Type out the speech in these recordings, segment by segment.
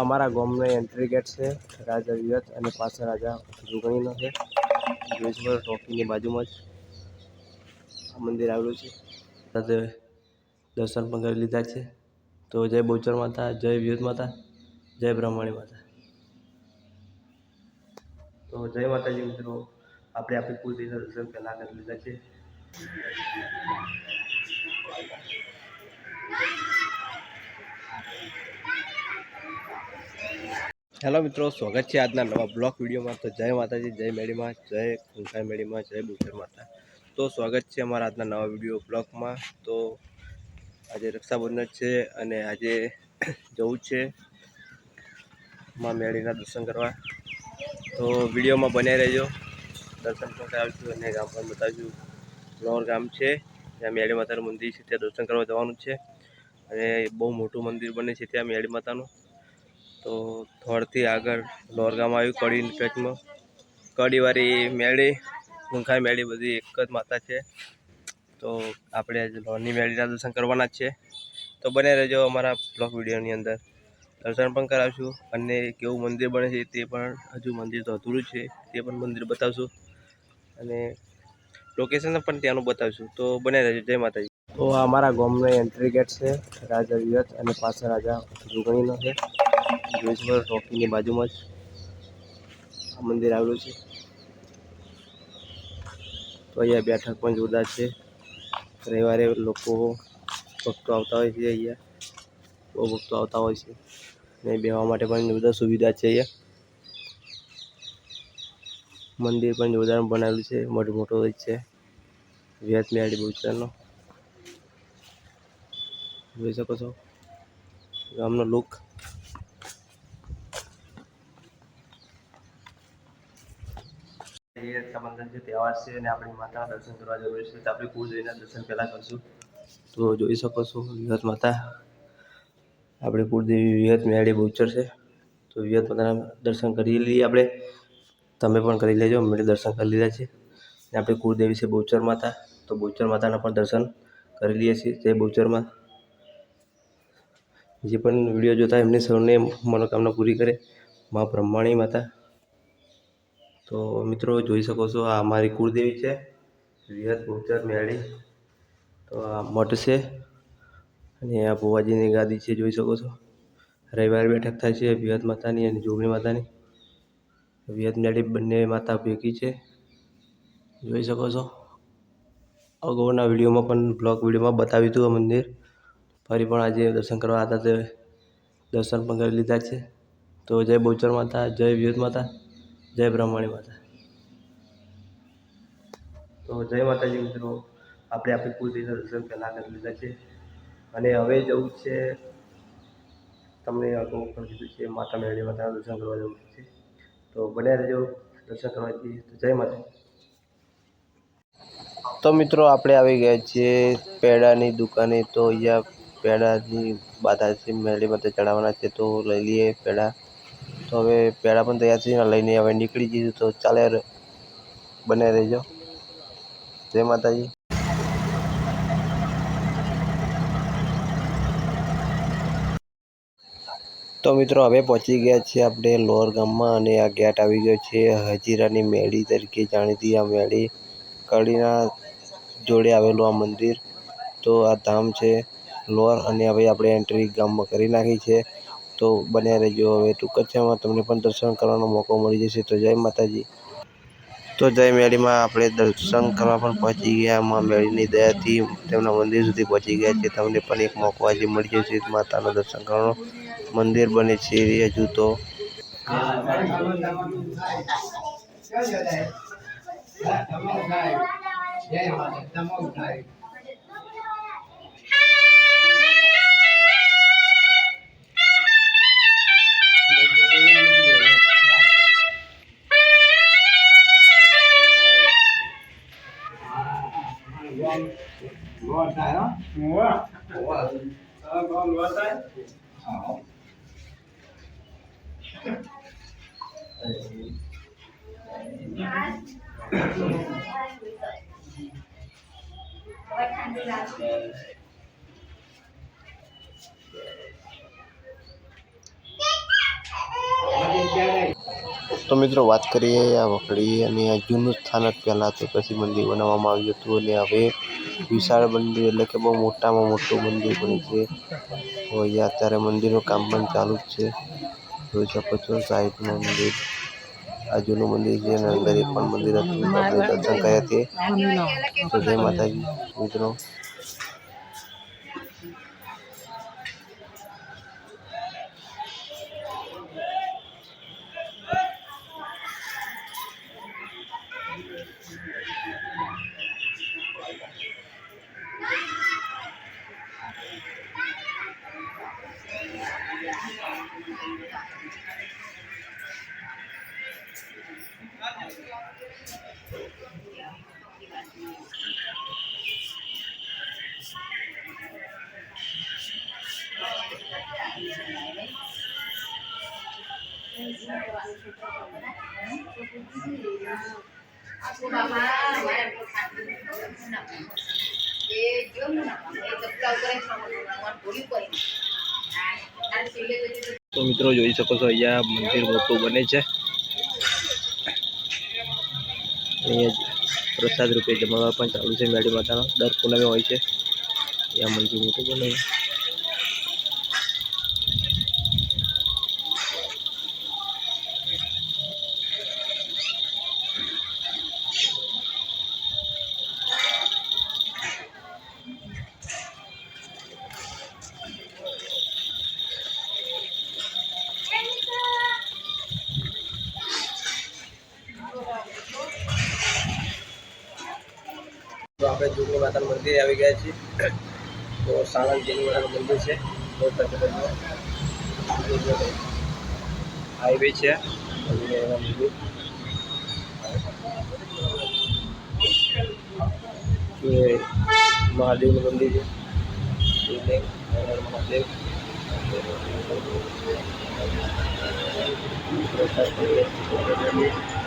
અમારા ગામનો entry gate છે, રાજા વિહત અને પાછળ રાજા જોગણીનો છે. જોઈશ્વર ટોકીની બાજુમાં જ આ મંદિર આવેલું છે. સાથે દર્શન પણ કરી લીધા છે. તો જય બોચર માતા, જય વિહત માતા, જય બ્રહ્માણી માતા. તો જય માતાજી મિત્રો, આપણે આપણી કુલદેવીના દર્શન પહેલાં કરી લીધા છે. હેલો મિત્રો, સ્વાગત છે આજના નવા બ્લોક વિડીયોમાં. તો જય માતાજી, જય મેળીમાં, જય ખુંખાઈ મેળીમાં, જય બુચર માતા. તો સ્વાગત છે અમારા આજના નવા વીડિયો બ્લોકમાં તો આજે રક્ષાબંધન છે અને આજે જવું છે માં મેળીના દર્શન કરવા. તો વિડીયોમાં બન્યા રહેજો. દર્શન પણ કરાવીશું અને ગામ પણ બતાવીશું ફ્લોર ગામ છે, જ્યાં મેળી માતાનું મંદિર છે, ત્યાં દર્શન કરવા જવાનું છે. અને બહુ મોટું મંદિર બને છે ત્યાં મેળી માતાનું તો થોડથી આગળ લોરગામાં આવ્યું, કડી ઇન્ફેક્ટમાં કડીવાળી મેળી ગુંખાઈ મેળી બધી એક જ માતા છે. તો આપણે આજે લોરની મેળીના દર્શન કરવાના જ છે. તો બને રહેજો અમારા બ્લોગ વિડીયોની અંદર. દર્શન પણ કરાવશું અને કેવું મંદિર બને છે તે પણ હજુ મંદિર તો અધૂરું છે, તે પણ મંદિર બતાવશું. અને લોકેશન પણ ત્યાંનું બતાવશું. તો બને રહેજો. જય માતાજી. તો અમારા ગામનો એન્ટ્રી ગેટ છે, રાજા વિરત અને પાછળ રાજા જુગણીનો છે. જોઈશ્વર ટોકીની બાજુમાં જ આ મંદિર આવેલું છે. તો અહીંયા બેઠક પણ જોરદાર છે. રવિવારે લોકો ભક્તો આવતા હોય છે અહીંયા. બહુ ભક્તો આવતા હોય છે. ને બેહવા માટે પણ બધા સુવિધા છે અહીંયા. મંદિર પણ જોરદાર બનાવેલું છે. મોટું મોટો છે. વ્યાજ મેળી બહુચરનો જોઈ શકો છો. ગામનો લુક. એ રક્ષાબંધન છે તહેવાર છે અને આપણી માતાના દર્શન કરવા જરૂરી છે, તો આપણે કુળદેવીના દર્શન પહેલાં કરશું. તો જોઈ શકો છો, વિહત માતા. આપણે કુળદેવી વિહત મેળી બહુચર છે. તો વિહત માતાના દર્શન કરી લઈએ આપણે. તમે પણ કરી લેજો મેળે દર્શન કરી લીધા છે. અને આપણે કુળદેવી છે બહુચર માતા. તો બહુચર માતાના પણ દર્શન કરી લઈએ છીએ તે બહુચરમાં. જે પણ વીડિયો જોતા એમની સૌને મનોકામના પૂરી કરે. મા બ્રહ્માણી માતા. તો મિત્રો જોઈ શકો છો, આ અમારી કુળદેવી છે. વિહત બહુચર મેળી. તો આ મઠ છે. અને આ ભુવાજીની ગાદી છે, જોઈ શકો છો. રવિવારે બેઠક થાય છે વિહત માતાની અને જોગણી માતાની. વિહત મેળી બંને માતા ભેગી છે. જોઈ શકો છો. અગાઉના વિડીયોમાં પણ, બ્લોગ વિડીયોમાં બતાવ્યું હતું મંદિર. ફરી પણ આજે દર્શન કરવા હતા, તે દર્શન પણ કરી લીધા છે. તો જય બહુચર માતા, જય વિહત માતા. જય બ્રહ્માણી માતા. તો જય માતાજી મિત્રો, આપણે આપણી કુલદેવીના દર્શન પહેલાં કરી લીધા છે. અને હવે જવું છે, તમને અગાઉ પણ કીધું છે, માતા મેળી માતાના દર્શન કરવા જવું છે. તો બને રહેજો દર્શન કરવા તો જય માતા તો મિત્રો, આપણે આવી ગયા છીએ પેડાની દુકાને. તો અહીંયા પેડાની બાધા છે મેળી માતા ચડાવવાના છે. તો લઈ લઈએ પેડા. તો હવે પેડા પણ તૈયાર છે લઈને હવે નીકળી જઈશું. તો ચાલે બને રહેજો. જય માતાજી. તો મિત્રો, હવે પહોંચી ગયા છીએ આપણે લોઅર ગામમાં અને આ ગેટ આવી ગયો છે. હજીરાની મેળી તરીકે જાણીતી આ મેળી. કડીના જોડે આવેલું આ મંદિર. તો આ ધામ છે લોઅર અને હવે આપણે એન્ટ્રી ગામમાં કરી નાખી છે. તો બન્યા રહેજો. હવે ટૂંક જ તમને પણ દર્શન કરવાનો મોકો મળી જશે. તો જય માતાજી. તો જય મેળીમાં આપણે દર્શન કરવા પણ પહોંચી ગયા. મા મેળીની દયાથી તેમના મંદિર સુધી પહોંચી ગયા છે. તમને પણ એક મોકો આજે મળી જશે માતાનું દર્શન કરવાનું. મંદિર બને છે હજુ તો. જય માતા mua તો મિત્રો વાત કરીએ આ વખડી અને આ જૂનું સ્થાનક પહેલાં તો પછી મંદિર બનાવવામાં આવ્યું હતું અને હવે વિશાળ મંદિર એટલે કે બહુ મોટામાં મોટું મંદિર બન્યું છે. તો અહીંયા અત્યારે મંદિરનું કામ પણ ચાલુ જ છે. જોઈ શકો છો સાઈડનું મંદિર આ જૂનું મંદિર છે અને અંદર એક પણ મંદિર હતું. આપણે દર્શન કર્યા તે. માતાજી, મિત્રો. એ જો મને એ ચપલા ઉપર એક સમોસા બોલી પડી અને સિલે તો મિત્રો જોઈ શકો છો અહીંયા મંદિર મોટું બને છે. અહીંયા પ્રસાદ રૂપે જમાવા પણ ચાલુ છે મેળી માતાનો. દર પૂનમે હોય છે. અહીંયા મંદિર મોટું બને. આપણે જૂની માતાનું મંદિર આવી ગયા છીએ. તો સાણંદ જૂની માતાનું મંદિર છે. હાઈવે છે. અને મહાદેવનું મંદિર છે. મહાદેવ Thank કરીએ.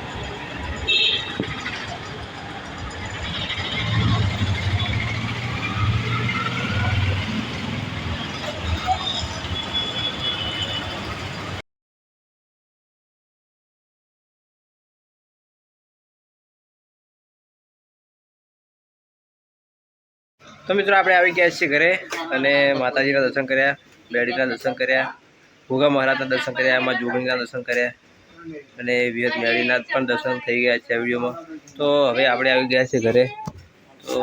તો મિત્રો આપણે આવી ગયા છીએ ઘરે અને માતાજીના દર્શન કર્યા, બેડીના દર્શન કર્યા, ભોગા મહારાજના દર્શન કર્યા, એમાં જોગણીના દર્શન કર્યા અને વિહત મેળીના પણ દર્શન થઈ ગયા છે આ વિડીયોમાં. તો હવે આપણે આવી ગયા છીએ ઘરે. તો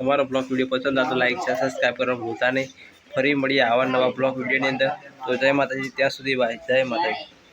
અમારો બ્લોગ વીડિયો પસંદ આવતો લાઈક છે સબસ્ક્રાઈબ કરવાનું ભૂલતા નહીં. ફરી મળીએ આવા નવા બ્લોગ વિડીયોની અંદર. તો જય માતાજી, ત્યાં સુધી બાય જય માતાજી.